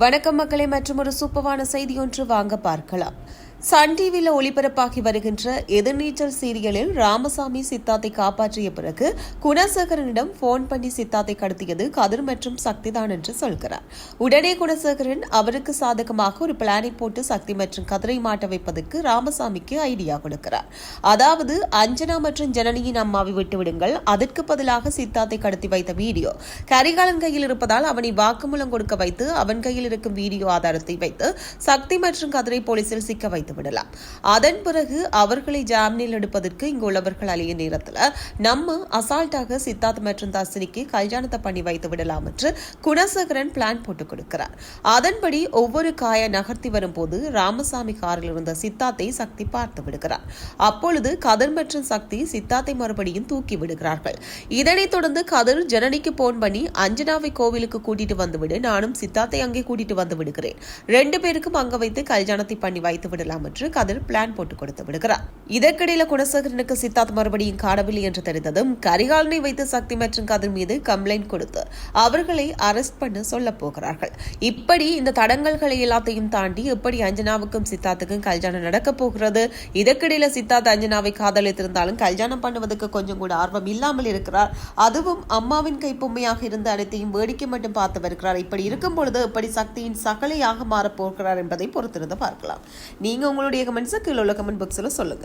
வணக்கம் மக்களை மற்றும் ஒரு சூப்பவான செய்தி ஒன்று வாங்க பார்க்கலாம். சன் டிவியில் ஒளிபரப்பாகி வருகின்ற எதிர்நீச்சல் சீரியலில் ராமசாமி சித்தாத்தை காப்பாற்றிய பிறகு குணசேகரனிடம் போன் பண்ணி சித்தாத்தை கடத்தியது கதிர் மற்றும் சக்திதான் என்று சொல்கிறார். உடனே குணசேகரன் அவருக்கு சாதகமாக ஒரு பிளானை போட்டு சக்தி மற்றும் கதிரை மாட்ட வைப்பதற்கு ராமசாமிக்கு ஐடியா கொடுக்கிறார். அதாவது அஞ்சனா மற்றும் ஜனனியின் அம்மாவை விட்டுவிடுங்கள் அதற்கு பதிலாக சித்தாத்தை கடத்தி வைத்த வீடியோ. கரிகாலன் கையில் இருப்பதால் அவனை வாக்குமூலம் கொடுக்க வைத்து அவன் கையில் இருக்கும் வீடியோ ஆதாரத்தை வைத்து சக்தி மற்றும் கதிரை போலீசில் சிக்க வைத்து விடலாம் அதன் பிறகு அவர்களை ஜாமீனில் எடுப்பதற்கு இங்குள்ளவர்கள் அழிய நேரத்தில் நம்ம அசால்ட்டாக சித்தார்த் மற்றும் தர்சினிக்கு கல்யாணத்தை பண்ணி வைத்து விடலாம் என்று குணசேகரன் பிளான் போட்டுக் கொடுக்கிறார். அதன்படி ஒவ்வொரு காய நகர்த்தி வரும்போது ராமசாமி காரில் இருந்த சித்தாத்தை சக்தி பார்த்து விடுகிறார். அப்பொழுது கதிர் மற்றும் சக்தி சித்தாத்தை மறுபடியும் தூக்கி விடுகிறார்கள். இதனைத் தொடர்ந்து கதிர் ஜனனிக்கு போன் பண்ணி அஞ்சனாவை கோவிலுக்கு கூட்டிட்டு வந்துவிடு நானும் சித்தாத்தை அங்கே கூட்டிட்டு வந்து விடுகிறேன். ரெண்டு பேருக்கும் அங்க வைத்து கல்யாணத்தை பண்ணி வைத்து விடலாம் வேண்டாம் என்று கதிர் பிளான் போட்டு கொடுத்து விடுகிறார். இதற்கிடையில குணசேகரனுக்கு சித்தார்த் மறுபடியும் காணவில்லை என்று தெரிந்ததும் கரிகாலனை வைத்து சக்தி மற்றும் கதிர் மீது கம்ப்ளைண்ட் கொடுத்து அவர்களை அரெஸ்ட் பண்ண சொல்ல போகிறார்கள். இப்படி இந்த தடங்கல்களை எல்லாத்தையும் தாண்டி எப்படி அஞ்சனாவுக்கும் சித்தார்த்துக்கும் கல்யாணம் நடக்க போகிறது? இதற்கிடையில சித்தார்த் அஞ்சனாவை காதலித்திருந்தாலும் கல்யாணம் பண்ணுவதற்கு கொஞ்சம் கூட ஆர்வம் இல்லாமல் இருக்கிறார். அதுவும் அம்மாவின் கைப்பொம்மையாக இருந்து அனைத்தையும் வேடிக்கை மட்டும் பார்த்து வருகிறார். இப்படி இருக்கும் பொழுது எப்படி சக்தியின் சகலையாக மாறப் போகிறார் என்பதை பொறுத்திருந்து பார்க்கலாம். நீங்க உங்களுடைய கமெண்ட்ஸை கீழே உள்ள கமெண்ட் பாக்ஸில் சொல்லுங்க.